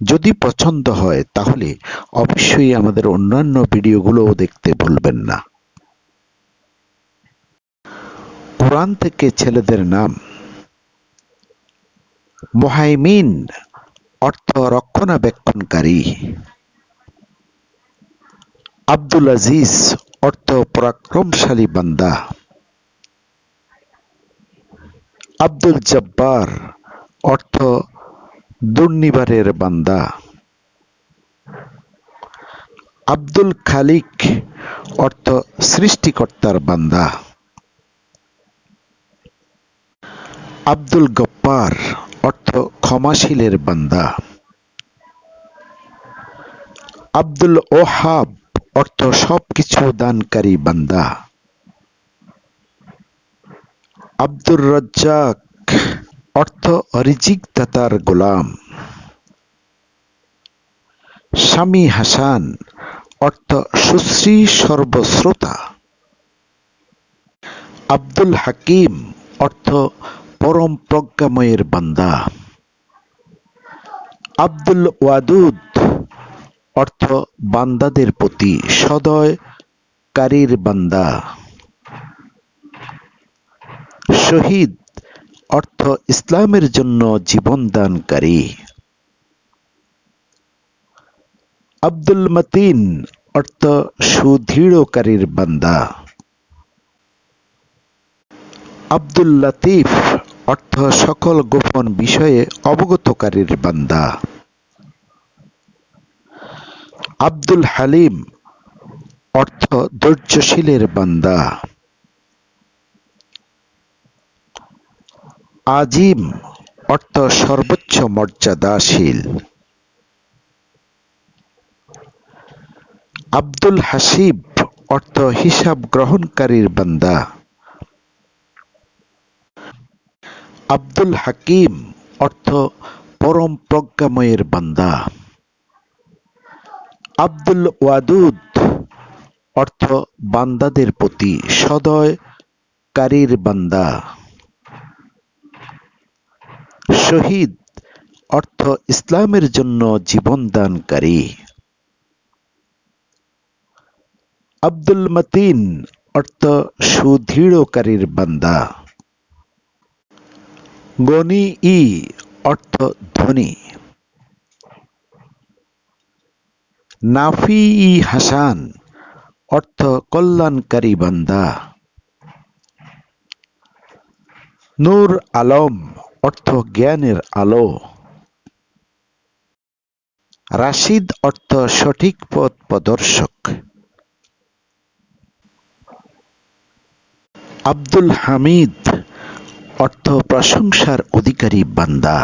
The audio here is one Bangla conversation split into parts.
যদি পছন্দ হয়, তাহলে অবশ্যই আমাদের অন্যান্য ভিডিওগুলোও দেখতে ভুলবেন না। কোরআন থেকে ছেলেদের নাম। মোহাইমিন অর্থ রক্ষণাবেক্ষণকারী। আব্দুল আজিজ অর্থ পরাক্রমশালী বান্দা। আব্দুল জব্বার অর্থ দুর্নিবারের বান্দা। আব্দুল খালিক অর্থ সৃষ্টিকর্তার বান্দা। আব্দুল গপ্পার অর্থ ক্ষমাশীলের বান্দা। আব্দুল ওহাব অর্থ সবকিছু দানকারী বান্দা। আব্দুর রজ্জাক অর্থ রিজিক দাতার গোলাম। স্বামী হাসান, অর্থ সুশ্রী সর্বশ্রোতা। আব্দুল হাকিম, অর্থ পরম প্রজ্ঞাময়ের বান্দা। আব্দুল ওয়াদুদ, অর্থ বান্দাদের প্রতি সদয় কারীর বান্দা। শহীদ অর্থ ইসলামের জন্য জীবন দানকারী আব্দুল মতিন, অর্থ সুদৃঢ়কারীর বান্দা। আব্দুল লতিফ, অর্থ সকল গোপন বিষয়ে অবগতকারীর বান্দা। আব্দুল হালিম, অর্থ ধৈর্যশীলের বান্দা। আজিম অর্থ সর্বোচ্চ মর্যাদাশীল। আব্দুল হাসিব অর্থ হিসাব গ্রহণকারীর বান্দা। আব্দুল হাকিম অর্থ পরম প্রজ্ঞাময়ের বান্দা। আব্দুল ওয়াদুদ অর্থ বান্দাদের প্রতি সদয় কারীর বান্দা। শহীদ, অর্থ ইসলামের জন্য জীবন দানকারী। আব্দুল মতিন, অর্থ সুদৃঢ়কারীর বান্দা। গনি ই, অর্থ ধনী। নাফি ই হাসান, অর্থ কল্যাণকারী বান্দা। নূর আলম অর্থ জ্ঞানের আলো। রাশিদ অর্থ সঠিক পথ প্রদর্শক। আব্দুল হামিদ অর্থ প্রশংসার অধিকারী বান্দা।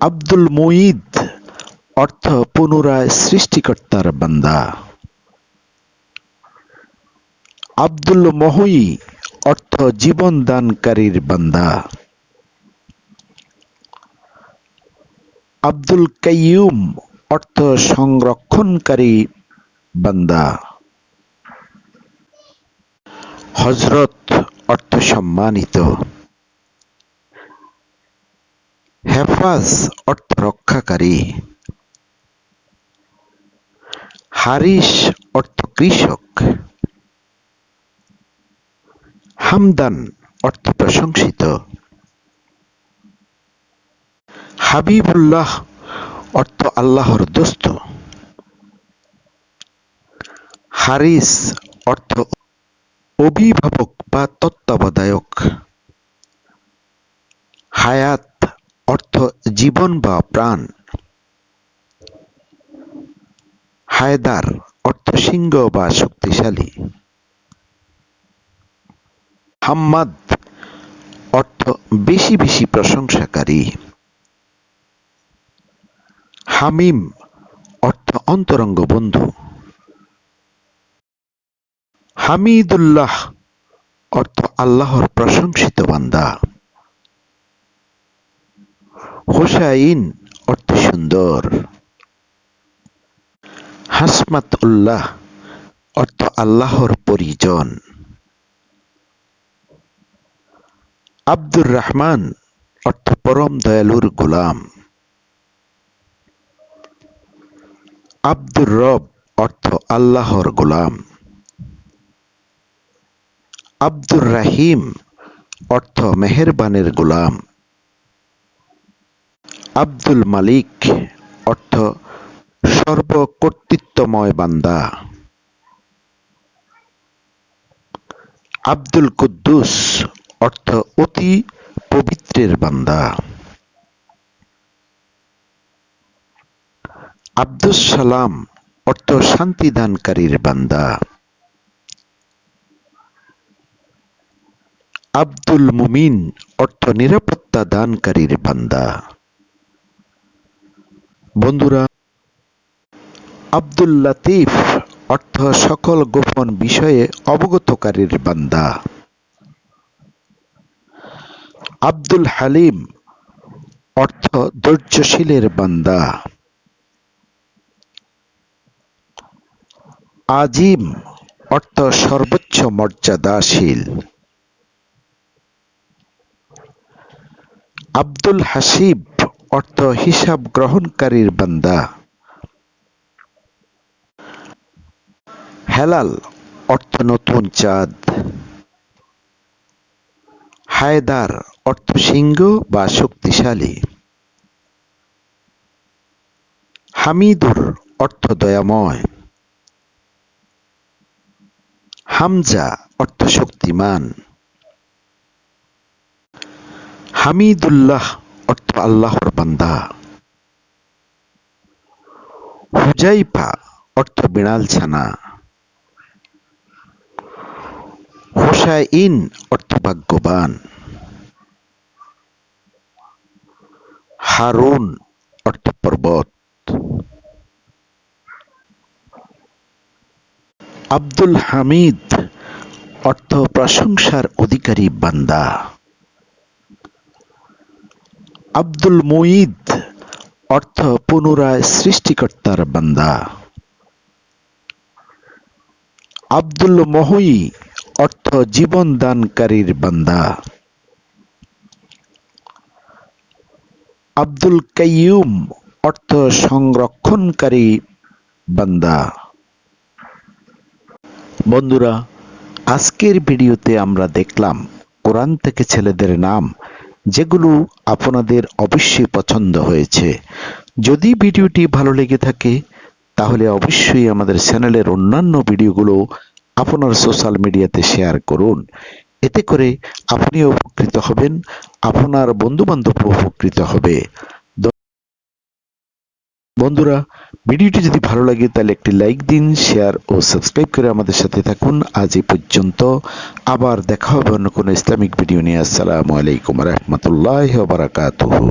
আব্দুল মুঈদ অর্থ পুনরায় সৃষ্টিকর্তার বান্দা। আব্দুল মহই অর্থ জীবন দানকারীর বান্দা। আব্দুল কাইয়ুম অর্থ সংরক্ষণকারী বান্দা। হজরত অর্থ সম্মানিত। হেফাজ অর্থ রক্ষাকারী। হারিস অর্থ কৃষক। হামদান অর্থ প্রশংসিত। হাবিবুল্লাহ অর্থ আল্লাহর দোস্ত। হারিস অর্থ অভিভাবক বা তত্ত্বাবধায়ক। হায়াত অর্থ জীবন বা প্রাণ। হায়দার অর্থ সিংহ বা শক্তিশালী। হাম্মাদ অর্থ বেশি বেশি প্রশংসাকারী। হামিম অর্থ অন্তরঙ্গ বন্ধু। হামিদুল্লাহ অর্থ আল্লাহর প্রশংসিত বান্দা। হোসাইন অর্থ সুন্দর। হাসমাত উল্লাহ অর্থ আল্লাহর পরিজন। আব্দুর রহমান, অর্থ পরম দয়ালুর গোলাম। আব্দুর রব, অর্থ আল্লাহর গোলাম। আব্দুর রাহিম, অর্থ মেহেরবানের গোলাম। আব্দুল মালিক, অর্থ সর্বকর্তৃত্বময় বান্দা। আব্দুল কুদ্দুস অর্থ অতি পবিত্রের বান্দা। আব্দুস সালাম অর্থ শান্তিদানকারীর বান্দা। আব্দুল মুমিন অর্থ নিরাপত্তা দানকারীর বান্দা। বন্ধুরা, আব্দুল লাতিফ অর্থ সকল গোপন বিষয়ে অবগতকারীর বান্দা। আব্দুল হালিম, অর্থ ধৈর্যশীলের বান্দা। আজিম, অর্থ সর্বোচ্চ মর্যাদাশীল। আব্দুল হাসিব, অর্থ হিসাব গ্রহণকারীর বান্দা। হেলাল, অর্থ নতুন চাঁদ। হায়দার অর্থ সিংহ বা শক্তিশালী। হামিদুর অর্থ দয়াময় হামজা অর্থ শক্তিমান হামিদুল্লাহ অর্থ আল্লাহর বান্দা। হুজাইফা অর্থ বিড়াল ছানা। হোসাইন অর্থ ভাগ্যবান। হারুন অর্থ পর্বত। আব্দুল হামিদ, অর্থ প্রশংসার অধিকারী বান্দা। আব্দুল মুঈদ, অর্থ পুনরায় সৃষ্টিকর্তার বান্দা। আব্দুল মহুই, অর্থ জীবন দানকারীর বান্দা। আব্দুল কাইয়ুম অর্থ সংরক্ষণকারী বান্দা। বন্ধুরা, আজকের ভিডিওতে আমরা দেখলাম কোরআন থেকে ছেলেদের নাম, যেগুলো আপনাদের অবশ্যই পছন্দ হয়েছে। যদি ভিডিওটি ভালো লেগে থাকে, তাহলে অবশ্যই আমাদের চ্যানেলের অন্যান্য ভিডিওগুলো আপনার সোশ্যাল মিডিয়াতে শেয়ার করুন। এতে করে আপনি উপকৃত হবেন আপনার বন্ধুবান্ধব উপকৃত হবে। বন্ধুরা, ভিডিওটি যদি ভালো লাগে, তাহলে একটি লাইক দিন, শেয়ার ও সাবস্ক্রাইব করে আমাদের সাথে থাকুন। আজ এই পর্যন্ত। আবার দেখা হবে অন্য কোনো ইসলামিক ভিডিও নিয়ে। আসসালামু আলাইকুম রহমতুল্লাহ বারাকাতুহু।